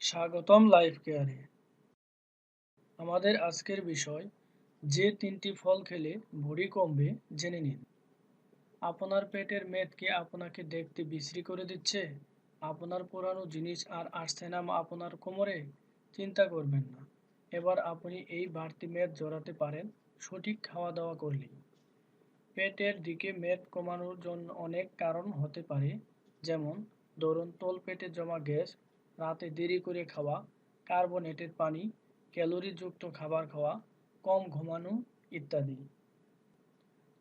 স্বাগতম লাইফ কেয়ারে আমাদের আজকের বিষয়, যে তিনটি ফল খেলে ভুঁড়ি কমবে, জেনে নিন। আপনার পেটের মেদ কি আপনাকে দেখতে বিশ্রী করে দিচ্ছে? আপনার পুরানো জিনিস আর আসছে না আপনার কোমরে? চিন্তা করবেন না। এবার আপনি এই বাড়তি মেদ জড়াতে পারেন, সঠিক খাওয়া দাওয়া করলেই। পেটের দিকে মেদ কমানোর জন্য অনেক কারণ হতে পারে, যেমন, ধরুন তল পেটে জমা গ্যাস রাতে দেরি করে খাওয়া, কার্বোনেটেড পানি, ক্যালোরিযুক্ত খাবার খাওয়া, কম ঘুমানো ইত্যাদি।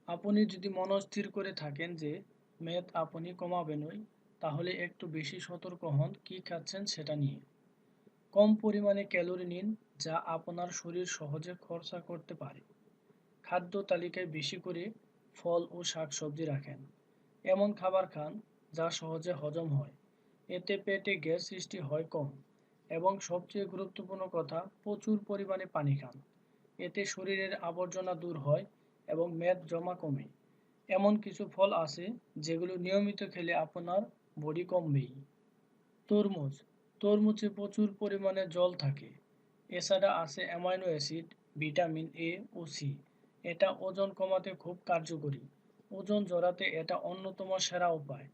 আপনি যদি মনস্থির করে থাকেন যে, মেদ আপনি কমাবেনই তাহলে একটু বেশি সতর্ক হন, কী খাচ্ছেন সেটা নিয়ে। কম পরিমাণে ক্যালোরি নিন, যা আপনার শরীর সহজে খরচা করতে পারে। খাদ্য তালিকায় বেশি করে ফল ও শাকসবজি রাখেন। এমন খাবার খান, যা সহজে হজম হয়। এতে পেটে গ্যাস সৃষ্টি হয় কম এবং সবচেয়ে গুরুত্বপূর্ণ কথা, প্রচুর পরিমাণে পানি খান। এতে শরীরের আবর্জনা দূর হয় এবং মেদ জমা কমে। এমন কিছু ফল আছে যেগুলো নিয়মিত খেলে আপনার বডি কমবেই। তরমুজ। তরমুজে প্রচুর পরিমাণে জল থাকে। এছাড়া আছে অ্যামাইনো অ্যাসিড, ভিটামিন এ ও সি। এটা ওজন কমাতে খুব কার্যকরী। ওজন জড়াতে এটা অন্যতম সেরা উপায়।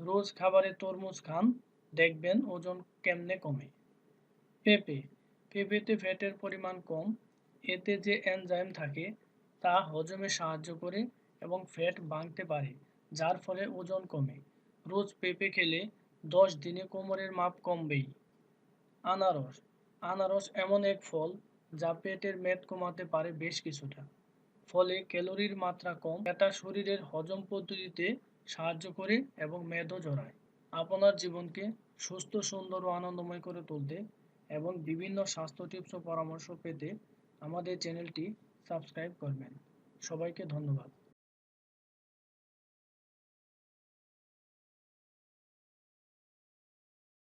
রোজ খাবারে তরমুজ খান, দেখবেন ওজন কেমনে কমে। পেঁপে, পেঁপেতে ফ্যাটের পরিমাণ কম, এতে যে এনজাইম থাকে, তা হজমে সাহায্য করে এবং ফ্যাট ভাঙতে পারে, যার ফলে ওজন কমে। রোজ পেঁপে খেলে দশ দিনে কোমরের মাপ কমবেই। আনারস আনারস এমন এক ফল যা পেটের মেদ কমাতে পারে বেশ কিছুটা। ফলে ক্যালোরির মাত্রা কম, এটা শরীরের হজম পদ্ধতিতে সাহায্য করে এবং মেদও জড়ায়। আপনার জীবনকে সুস্থ, সুন্দর ও আনন্দময় করে তুলতে এবং বিভিন্ন স্বাস্থ্য টিপস ও পরামর্শ পেতে আমাদের চ্যানেলটি সাবস্ক্রাইব করবেন। সবাইকে ধন্যবাদ।